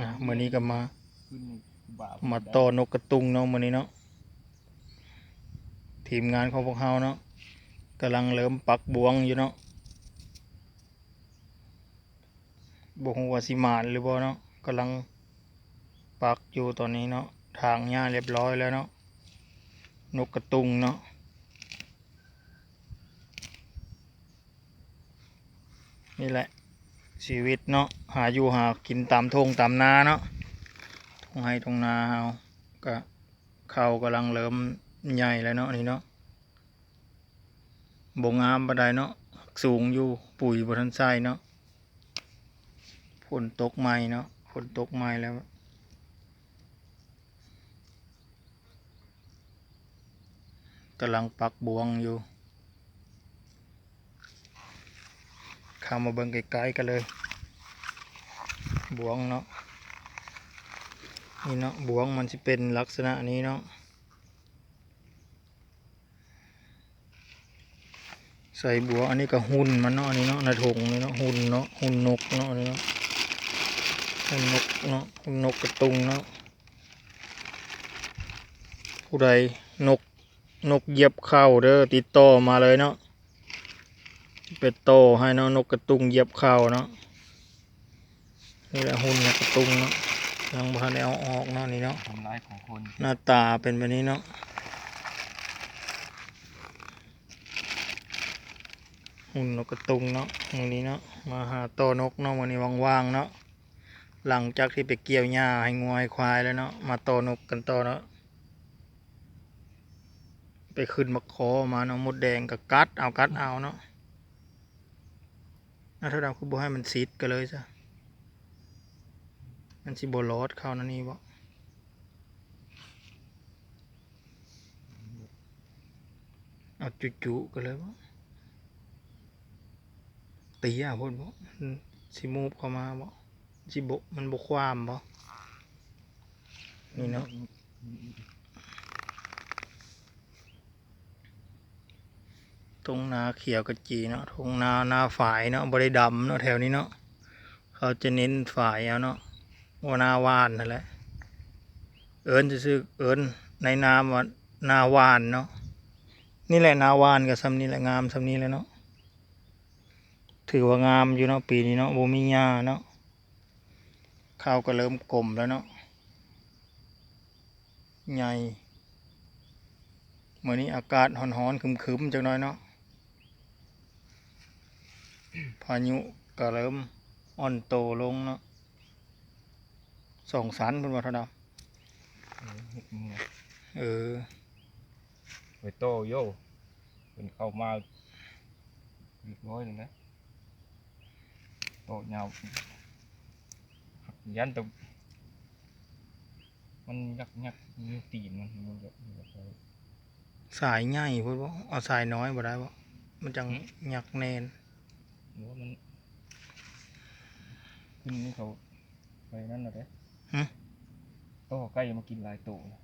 นะมื้อนี้ก็มาขึ้นนี่บาปมาต่อนกกระตุงเนาะมื้อนี้เนาะทีมงานของพวกเฮาเนาะกำลังเริ่มปักบวงอยู่เนาะบ่ฮู้ว่าสิมานหรือบ่เนาะกำลังปักอยู่ตอนนี้เนาะทางหญ้าเรียบร้อยแล้วเนาะนกกระตุงเนาะนี่แหละ ชีวิตเนาะหาอยู่หากินตามทงตามนาเนาะทงให้ทงนาเฮาก็ข้ากำลังเริ่มใหญ่แล้วเนาะนี่เนาะบ่งามปานใดเนาะสูงอยู่ปุ๋ยบ่ทันใส่เนาะฝนตกใหม่เนาะฝนตกใหม่แล้วกำลังปักบวงอยู่ เข้ามาเบิ่งใกลๆกันเลย บวงเนาะนี่เนาะบวงมันจะเป็นลักษณะนี้เนาะใส่บัวอันนี้ก็หุ่นมันเนาะอันนี้เนาะนถุงนี่เนาะหุ่นเนาะหุ่นนกเนาะอันนี้เนาะหุ่นนกเนาะหุ่นนกกระตุงเนาะผู้ใดนกนกเหยียบเข้าเด้อติดต่อมาเลยเนาะ เป็ดโตให้เนาะนกกระตุงเยียบเข้าเนาะนี่แหละหุ่นนกกระตุงเนาะยังบ่ทันได้เอาออกเนาะนี่เนาะทำร้ายของคนหน้าตาเป็นแบบนี้เนาะหุ่นนกกระตุงเนาะอย่างนี้เนาะมาหาโตนกเนาะวันนี้ว่างๆเนาะหลังจากที่ไปเกี่ยวหญ้าให้งวยควายแล้วเนาะมาโตนกกันต่อเนาะไปขึ้นมาคอมาเนาะมดแดงกับกัดเอากัดเอาเนาะ เท่าดำคือบ่ให้มันซิดกันเลยจ้ะมันสิบ่รอดเข้านั่นนี่บ่เอาจุๆกันเลยวะตีอะพูดบ่สิมูฟเข้ามาบ่สิบมันบกความบ่นี่เนาะ ตรงนาเขียวกระจีเนาะตรงนานาฝายเนาะบริดำเนาะแถวนี้เนาะเขาจะเน้นฝายเอาเนาะว่านาวานนั่นแหละ เอิญจะซื้อเอิญในนามว่านาวานเนาะนี่แหละนาวานกับซ้ำนี่แหละงามซ้ำนี้เลยเนาะถือว่างามอยู่เนาะปีนี้เนาะโบมีหญ้าเนาะข้าวก็เริ่มกลมแล้วเนาะใหญ่เมื่อนี้อากาศร้อนๆคึมๆจังน้อยเนาะ พายุก็เริ่มอ่อนโตลงเนาะสองสันเป็นวัฒนธรรมเออไปโตโย่เป็นเข้ามาเรียบร้อยเลยนะโตยาวยันแตมันยักยักมีตีนมันมันแบบมันแบบสายใหญ่พูดว่าเอาสายน้อยบ่ได้บ่มันจังหยักแนน หรือว่ามันขึ้นนี่เขาไปนั่นน่ะเด้หึโต้ใกล้มากินหลายโตนะ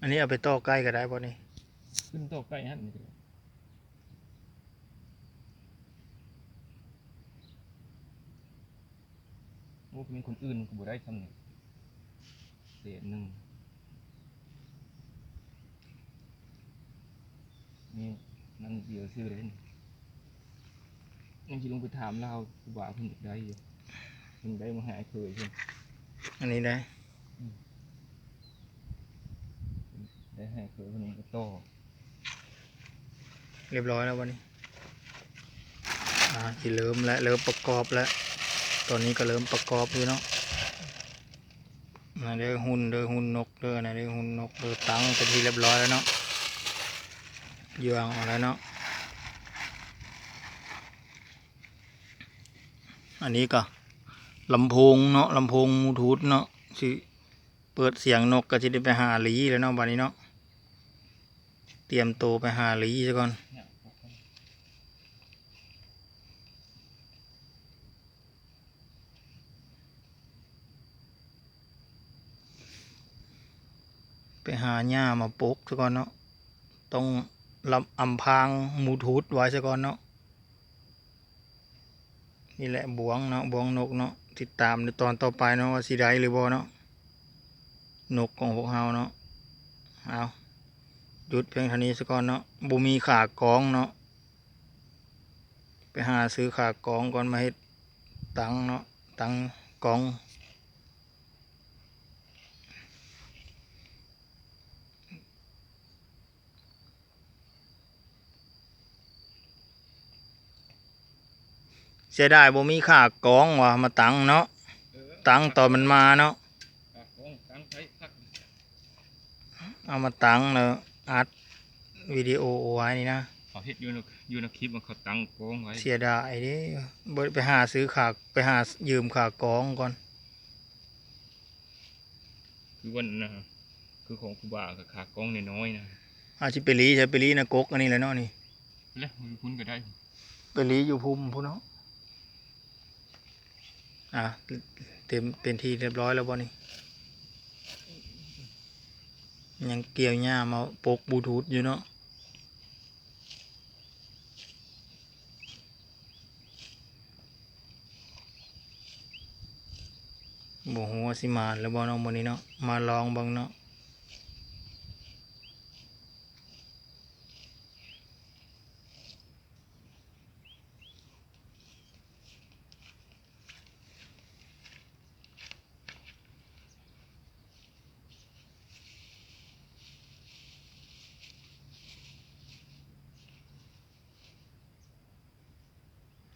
อันนี้เอาไปต่อใกล้ก็ได้บ่นี่ขึ้นโตใกล้ฮั่นนี่เลยโอ้มีคนอื่นก็บ่ได้ทำนี่เศษหนึ่ง นี่นั่นเดียวซื้อเลยนี่ยังสิลงไปถามเราว่าเพิ่นอยากได้อยู่เพิ่นได้มาหาเคยเพิ่นอันนี้ได้ได้ให้เคยเพิ่นก็โตเรียบร้อยแล้ววันนี้อ่าที่เริ่มแล้วเริ่มประกอบแล้ว ตอนนี้ก็เริ่มประกอบอยู่เนาะนะเด้อหุ่นเด้อหุ่นนกเด้อนะเด้อหุ่นนกเด้อตั้งเป็นที่เรียบร้อยแล้วเนาะเยื่องออกแล้วเนาะ อันนี้ก็ลำโพงเนาะลำโพงบลูทูธเนาะสิเปิดเสียงนกก็จะได้ไปหาลีแล้วเนาะวันนี้เนาะ เตรียมตัวไปหาลีซะก่อนไปหาหญ้ามาปลูกซะก่อนเนาะ ต้อง ลำอำพางมูทูดไว้ซะก่อนเนาะนี่แหละบวงเนาะบวงนกเนาะติดตามในตอนต่อไปเนาะว่าสิได้หรือบ่เนาะนกของพวกเฮาเนาะเอาหยุดเพียงเท่านี้ซะก่อนเนาะบ่มีขากองเนาะไปหาซื้อขากองก่อนมาเฮ็ดตังเนาะตังกอง เสียดายบ่มีค่ากองว่ะมาตังเนาะเออตังตอนมันมาเนาะปากของตั้งไว้พักเอามาตังแล้วอัดวิดีโอเอาไว้นี่นะเขาเฮ็ดอยู่ในอยู่ในคลิปมันเขาตั้งกองไว้เสียดายเดิบ่ไปหาซื้อขากไปหายืมขากองก่อนคือวันนั้นนะคือของครูบากับขากองน้อยๆนะอาชิไปรีใช้ไปรีนะกกอันนี้แหละเนาะนี่แล้วคุณก็ได้ไปรีอยู่ภูมิพุ่นเนาะ อะเต็มเป็นที่เรียบร้อยแล้วบ่นี่ยังเกี่ยวหญ้ามาปกบลูทูธอยู่เนาะบ่หัวสิมาแล้วบ่เนาะมื้อนี้เนาะมาลองเบิ่งเนาะ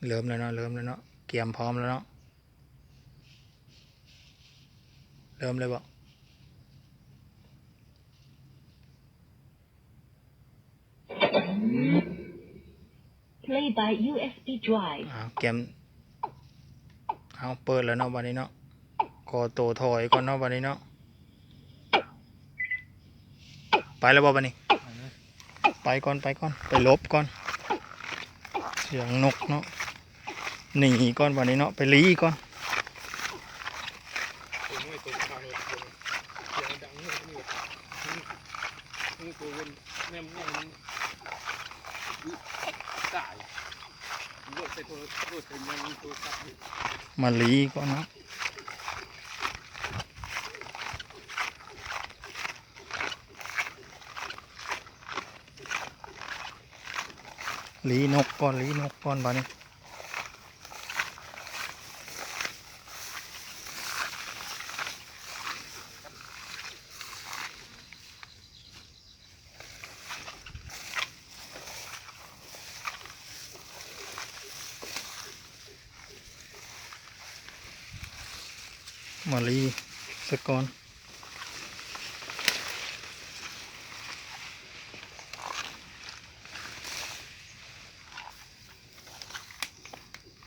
เริ่มแล้วเนาะเริ่มแล้วเนาะเตรียมพร้อมแล้วเนาะเริ่มเลยบ่ Play by USB drive. อ้าวเกมเอาเปิดแล้วเนาะบัดนี้เนาะกอโตถอยก่อนเนาะบัดนี้เนาะไปแล้วบ่บัดนี้ ไปก่อนไปก่อนไปลบก่อน เสียงนกเนาะ หนีก่อนบัดนี้เนาะไปลีก่อนตัวน้อนมาลีก่อนนะลีนกก่อนลีนกก่อนบัดนี้ มาลีสกอน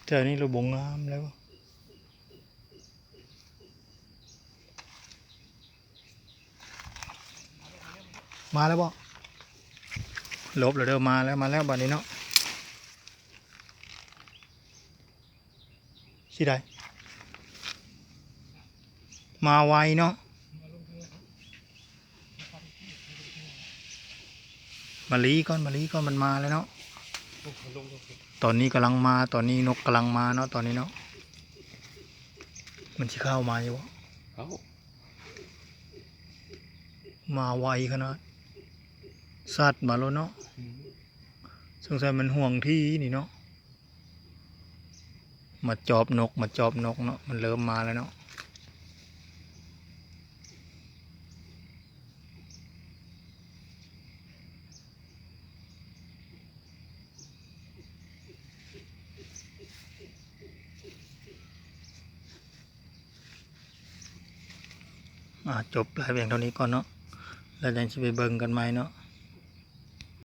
แถวนี้เราบงงามแล้วมาแล้วบ่ลบแล้วเด้อมาแล้วมาแล้วบัดนี้เนาะสิได้ มาไวเนาะมาลีก่อนมาลีก่อนมันมาแล้วเนาะตอนนี้กำลังมาตอนนี้นกกำลังมาเนาะตอนนี้เนาะมันจะเข้ามาอยู่วะเขามาไวขนาดสัตว์มาแล้วเนาะสงสัยมันห่วงที่นี่เนาะมาจอบนกมาจอบนกเนาะมันเริ่มมาแล้วเนาะ จบไลฟ์เพียงเท่านี้ก่อนเนาะแล้วยังจะไปเบิ่งกันไหมเนาะ